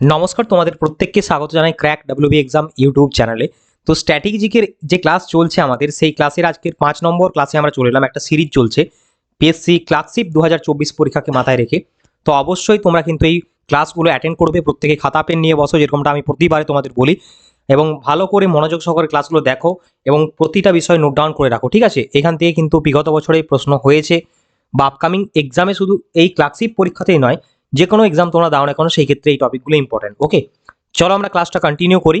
নমস্কার, তোমাদের প্রত্যেককে স্বাগত জানাই ক্র্যাক ডাব্লিউবি এক্সাম ইউটিউব চ্যানেলে। তো স্ট্র্যাটেজিকের যে ক্লাস চলছে আমাদের, সেই ক্লাসের আজকের পাঁচ নম্বর ক্লাসে আমরা চলে এলাম। একটা সিরিজ চলছে পিএসসি ক্লাসশিপ দু পরীক্ষাকে মাথায় রেখে। তো অবশ্যই তোমরা কিন্তু এই ক্লাসগুলো অ্যাটেন্ড করবে, প্রত্যেকে খাতা, পেন নিয়ে বসো, যেরকমটা আমি প্রতিবারে তোমাদের বলি। এবং ভালো করে মনোযোগ সহকারে ক্লাসগুলো দেখো এবং প্রতিটা বিষয় নোট ডাউন করে রাখো, ঠিক আছে? এখান থেকে কিন্তু বিগত বছরে প্রশ্ন হয়েছে। বা আপকামিং এক্সামে শুধু এই ক্লাসশিপ পরীক্ষাতেই নয় যে কোনো এক্সাম তোমরা দাও না কেন, সেই ক্ষেত্রে এই টপিকগুলো ইম্পর্টেন্ট ওকে চলো আমরা ক্লাসটা কন্টিনিউ করি।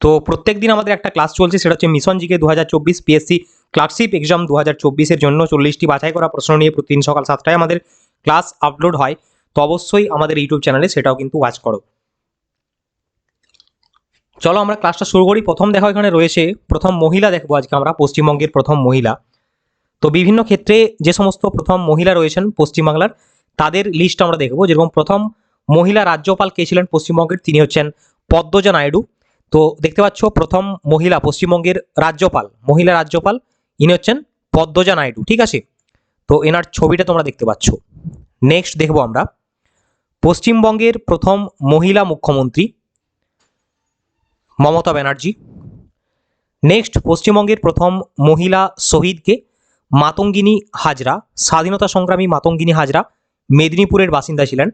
তো প্রত্যেক দিন আমাদের একটা ক্লাস চলছে, সেটা হচ্ছে মিশন জিকে দু হাজার চব্বিশ পিএসসি ক্লার্কশিপ এক্সাম দু হাজার চব্বিশের জন্য চল্লিশটি বাছাই করা প্রশ্ন নিয়ে প্রতিদিন সকাল সাতটায় আমাদের ক্লাস আপলোড হয়। তো অবশ্যই আমাদের ইউটিউব চ্যানেলে সেটাও কিন্তু ওয়াচ করো। চলো আমরা ক্লাসটা শুরু করি। প্রথম দেখো এখানে রয়েছে, প্রথম মহিলা দেখব আজকে আমরা, পশ্চিমবঙ্গের প্রথম মহিলা। তো বিভিন্ন ক্ষেত্রে যে সমস্ত প্রথম মহিলা রয়েছেন পশ্চিমবাংলার তাদের লিস্ট আমরা দেখব। যেরকম প্রথম মহিলা রাজ্যপাল কে ছিলেন পশ্চিমবঙ্গের, তিনি হচ্ছেন পদ্মজা নাইডু। তো দেখতে পাচ্ছ, প্রথম মহিলা পশ্চিমবঙ্গের রাজ্যপাল, মহিলা রাজ্যপাল, ইনি হচ্ছেন পদ্মজা নাইডু, ঠিক আছে? তো এনার ছবিটা তোমরা দেখতে পাচ্ছ। নেক্সট দেখব আমরা। পশ্চিমবঙ্গের প্রথম মহিলা মুখ্যমন্ত্রী, মমতা ব্যানার্জি। নেক্সট পশ্চিমবঙ্গের প্রথম মহিলা শহীদকে মাতঙ্গিনী হাজরা, স্বাধীনতা সংগ্রামী মাতঙ্গিনী হাজরা। মেদিনীপুরের বাসিন্দা ছিলেন।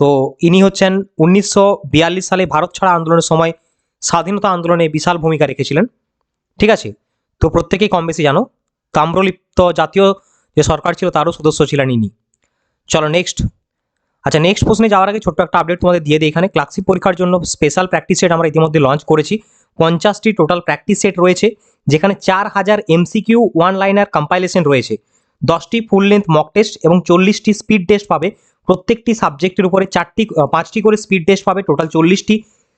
তো ইনি হচ্ছেন উনিশশো বিয়াল্লিশ সালে ভারত ছাড়া আন্দোলনের সময় স্বাধীনতা আন্দোলনে বিশাল ভূমিকা রেখেছিলেন। ঠিক আছে? তো প্রত্যেকেই কম বেশি জানো। তাম্রলিপ্ত জাতীয় যে সরকার ছিল তারও সদস্য ছিলেন ইনি। চলো নেক্সট আচ্ছা নেক্সট প্রশ্নে যাওয়ার আগে ছোট্ট একটা আপডেট তোমাদের দিয়ে দিই এখানে। ক্লাসিক পরীক্ষার জন্য স্পেশাল প্র্যাকটিস সেট আমরা ইতিমধ্যে লঞ্চ করেছি। পঞ্চাশটি টোটাল প্র্যাকটিস সেট রয়েছে, যেখানে চার হাজার এমসিকিউ ওয়ান লাইনার কম্পাইলেশন রয়েছে। দশটি ফুল লেন্থ মক টেস্ট এবং চল্লিশটি স্পিড টেস্ট পাবে। প্রত্যেকটি সাবজেক্টের উপরে চারটি পাঁচটি করে স্পিড টেস্ট পাবে। টোটাল চল্লিশটি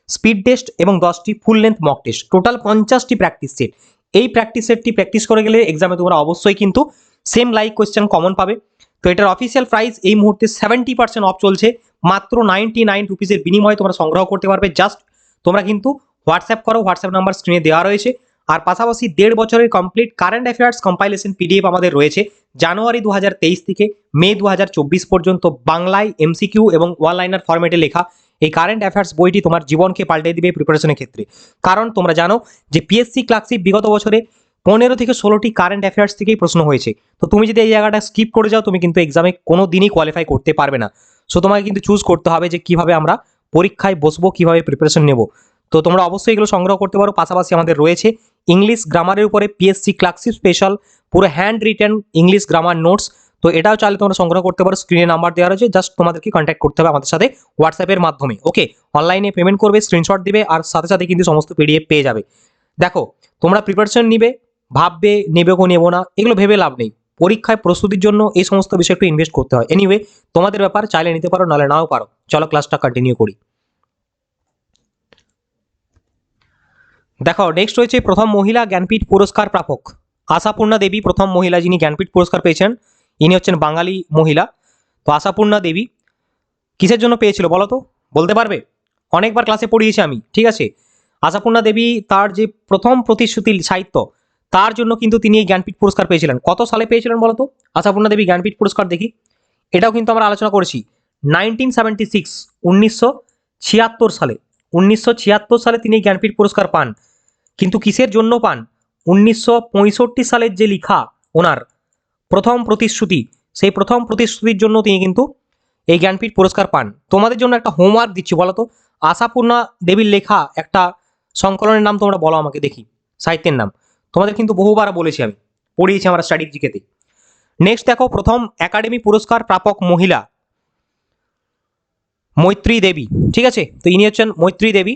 স্পিড টেস্ট এবং দশটি full length mock test total পঞ্চাশটি প্র্যাকটিস সেট এই প্র্যাকটিস সেটটি প্র্যাকটিস করে গেলে এক্সামে তোমরা অবশ্যই কিন্তু সেম লাইক কোয়েশ্চেন কমন পাবে। তো এটার অফিসিয়াল প্রাইস এই মুহূর্তে সেভেন্টি পার্সেন্ট অফ চলছে। মাত্র নাইনটি নাইন রুপিসের বিনিময়ে তোমরা সংগ্রহ করতে পারবে। জাস্ট তোমরা কিন্তু হোয়াটসঅ্যাপ করো। হোয়াটসঅ্যাপ নাম্বার স্ক্রিনে দেওয়া রয়েছে। আর পাশাপাশি দেড় বছরের complete current affairs compilation PDF আমাদের রয়েছে জানুয়ারি দু হাজার তেইশ থেকে মে দু হাজার চব্বিশ পর্যন্ত বাংলায় এমসিকিউ এবং ওয়ান লাইনার ফরম্যাটে লেখা এই কারেন্ট অ্যাফেয়ার্স বইটি তোমার জীবনকে পাল্টে দিবে প্রিপারেশনের ক্ষেত্রে। কারণ তোমরা জানো যে পিএসসি ক্লাসিক বিগত বছরে পনেরো থেকে ষোলোটি কারেন্ট অ্যাফেয়ার্স থেকেই প্রশ্ন হয়েছে। তো তুমি যদি এই জায়গাটা স্কিপ করে যাও, তুমি কিন্তু এক্সামে কোনো দিনই কোয়ালিফাই করতে পারবে না। সো তোমাকে কিন্তু চুজ করতে হবে যে কীভাবে আমরা পরীক্ষায় বসবো, কীভাবে প্রিপারেশন নেব। তো তোমরা অবশ্যই এগুলো সংগ্রহ করতে পারো। পাশাপাশি আমাদের রয়েছে ইংলিশ গ্রামারের উপরে পিএসসি ক্লাসিক স্পেশাল পুরো hand return English grammar notes তো এটাও চাইলে তোমরা সংগ্রহ করতে পারো। স্ক্রিনে নাম্বার দেওয়া রয়েছে। জাস্ট তোমাদেরকে কন্ট্যাক্ট করতে হবে আমাদের সাথে হোয়াটসঅ্যাপের মাধ্যমে। ওকে অনলাইনে পেমেন্ট করবে স্ক্রিনশট দিবে আর সাথে সাথে কিন্তু সমস্ত পিডিএফ পেয়ে যাবে। দেখো, তোমরা প্রিপারেশন নিবে, ভাববে, নেবে কো নেব না, এগুলো ভেবে লাভ নেই। পরীক্ষায় প্রস্তুতির জন্য এই সমস্ত বিষয় একটু ইনভেস্ট করতে হয়। এনিওয়ে তোমাদের ব্যাপার চাইলে নিতে পারো, নাহলে নাও পারো। চলো ক্লাসটা কন্টিনিউ করি। দেখো নেক্সট রয়েছে প্রথম মহিলা জ্ঞানপীঠ পুরস্কার প্রাপক। আশাপূর্ণা দেবী প্রথম মহিলা যিনি জ্ঞানপীঠ পুরস্কার পেয়েছেন, ইনি হচ্ছেন বাঙালি মহিলা। তো আশাপূর্ণা দেবী, কিসের জন্য পেয়েছিল বলো তো? বলতে পারবে? অনেকবার ক্লাসে পড়িয়েছি আমি, ঠিক আছে? আশাপূর্ণা দেবী তার যে প্রথম প্রতিশ্রুতি সাহিত্য, তার জন্য কিন্তু তিনি এই জ্ঞানপীঠ পুরস্কার পেয়েছিলেন। কত সালে পেয়েছিলেন বলো তো? আশাপূর্ণা দেবী জ্ঞানপীঠ পুরস্কার দেখি। এটাও কিন্তু আমরা আলোচনা করেছি। নাইনটিন সেভেন্টি সিক্স উনিশশো ছিয়াত্তর সালে, উনিশশো ছিয়াত্তর সালে তিনি জ্ঞানপীঠ পুরস্কার পান। কিন্তু কিসের জন্য পান? উনিশশো পঁয়ষট্টি সালের যে লিখা ওনার প্রথম প্রতিশ্রুতি, সেই প্রথম প্রতিশ্রুতির জন্য তিনি কিন্তু এই জ্ঞানপীঠ পুরস্কার পান। তোমাদের জন্য একটা হোমওয়ার্ক দিচ্ছি, বলো তো? আশাপূর্ণা দেবীর লেখা একটা সংকলনের নাম তোমরা বলো আমাকে দেখি, সাহিত্যের নাম। তোমাদের কিন্তু বহুবার বলেছি আমি, পড়িয়েছি আমরা স্টাডি জিকেতে। নেক্সট দেখো, প্রথম একাডেমি পুরস্কার প্রাপক মহিলা, মৈত্রী দেবী, ঠিক আছে? তো ইনি হচ্ছেন মৈত্রী দেবী।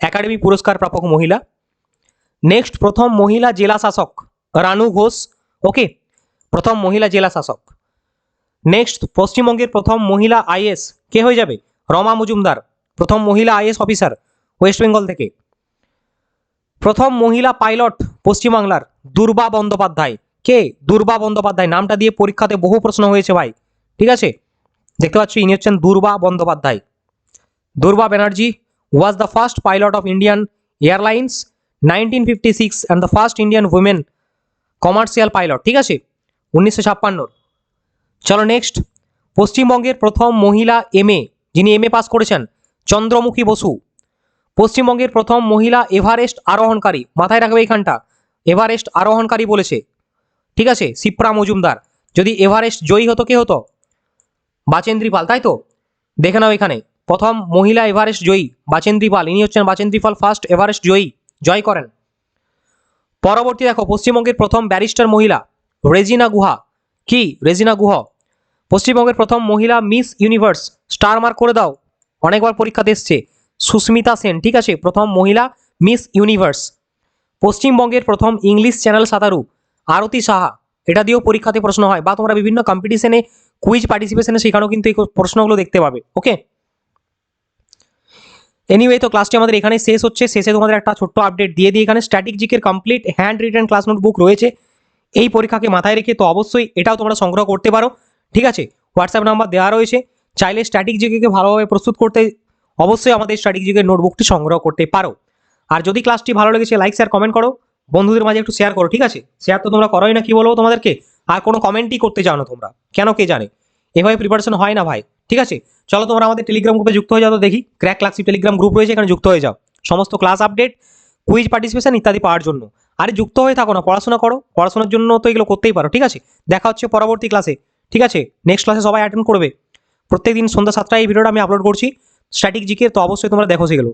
একাডেমি পুরস্কার প্রাপক মহিলা। নেক্সট প্রথম মহিলা জেলা শাসক রানু ঘোষ। ওকে প্রথম মহিলা জেলা শাসক। নেক্সট পশ্চিমবঙ্গের প্রথম মহিলা আইএস কে হয়ে যাবে? রমা মজুমদার, প্রথম মহিলা আইএস অফিসার ওয়েস্ট বেঙ্গল থেকে। প্রথম মহিলা পাইলট পশ্চিমবাংলার দুর্বা বন্দ্যোপাধ্যায়। কে? দুর্বা বন্দ্যোপাধ্যায়। নামটা দিয়ে পরীক্ষাতে বহু প্রশ্ন হয়েছে ভাই। ঠিক আছে? দেখতে পাচ্ছ, ইনি হচ্ছেন Durba Bandyopadhyay. Durba Banerjee first pilot of Indian Airlines nineteen fifty six and the first Indian women commercial pilot ঠিক আছে? উনিশশো ছাপ্পান্নর চলো নেক্সট পশ্চিমবঙ্গের প্রথম মহিলা এম এ যিনি এম এ পাস করেছেন, চন্দ্রমুখী বসু। পশ্চিমবঙ্গের প্রথম মহিলা এভারেস্ট আরোহণকারী, মাথায় রাখবে এইখানটা এভারেস্ট আরোহণকারী বলেছে। ঠিক আছে? সিপ্রা মজুমদার। যদি এভারেস্ট জয়ী হতো, কে হতো? বাচেন্দ্রী পাল, তাই তো? দেখে নাও এখানে। প্রথম মহিলা এভারেস্ট জয়ী, বাচেন্দ্রী পাল। ইনি হচ্ছেন বাচেন্দ্রী পাল ফার্স্ট এভারেস্ট জয়ী। জয় করেন। পরবর্তী দেখো, পশ্চিমবঙ্গের প্রথম ব্যারিস্টার মহিলা রেজিনা গুহা। কি রেজিনা গুহ? পশ্চিমবঙ্গের প্রথম মহিলা মিস ইউনিভার্স স্টার মার্ক করে দাও। অনেকবার পরীক্ষাতে এসছে সুস্মিতা সেন, ঠিক আছে? প্রথম মহিলা মিস ইউনিভার্স। পশ্চিমবঙ্গের প্রথম ইংলিশ চ্যানেল সাঁতারু, আরতি সাহা। এটা দিয়েও পরীক্ষাতে প্রশ্ন হয়, বা তোমরা বিভিন্ন কম্পিটিশনে কুইজ পার্টিসিপেশনে সেখানেও কিন্তু এই প্রশ্নগুলো দেখতে পাবে ওকে এনিওয়ে তো ক্লাসটি আমাদের এখানে শেষ হচ্ছে। শেষে তোমাদের একটা ছোট্ট আপডেট দিয়ে দিই। এখানে স্ট্যাটিক জিকের complete hand return class notebook রয়েছে। এই পরীক্ষাকে মাথায় রেখে তো অবশ্যই এটাও তোমরা সংগ্রহ করতে পারো। ঠিক আছে? হোয়াটসঅ্যাপ নাম্বার দেওয়া রয়েছে। চাইলে স্ট্যাটিক জিকেকে ভালোভাবে প্রস্তুত করতে অবশ্যই আমাদের স্ট্যাটিক জিকের নোটবুকটি সংগ্রহ করতে পারো। আর যদি ক্লাসটি ভালো লেগেছে লাইক শেয়ার কমেন্ট করো। বন্ধুদের মাঝে একটু শেয়ার করো, ঠিক আছে? শেয়ার তো তোমরা করোই না, কি বলব তোমাদেরকে? আর কোনো কমেন্টই করতে চাও না তোমরা। কেন কে জানে? এভাবে প্রিপারেশন হয় না ভাই। ঠিক আছে? চলো তোমরা আমাদের টেলিগ্রাম গ্রুপে যুক্ত হয়ে যাও, তো দেখি। ক্র্যাক ক্লাসি টেলিগ্রাম গ্রুপ রয়েছে, এখানে যুক্ত হয়ে যাও। সমস্ত ক্লাস আপডেট কুইজ পার্টিসিপেশন ইত্যাদি পাওয়ার জন্য। আরে, যুক্ত হয়ে থাকো না, পড়াশোনা করো। পড়াশোনার জন্য তো এগুলো করতেই পারো, ঠিক আছে? দেখা হচ্ছে পরবর্তী ক্লাসে ঠিক আছে? নেক্সট ক্লাসে সবাই অ্যাটেন্ড করবে। প্রত্যেকদিন সন্ধ্যা সাতটায় এই ভিডিওটা আমি আপলোড করছি। স্ট্র্যাটিক জিকে তো অবশ্যই তোমরা দেখো সেগুলো।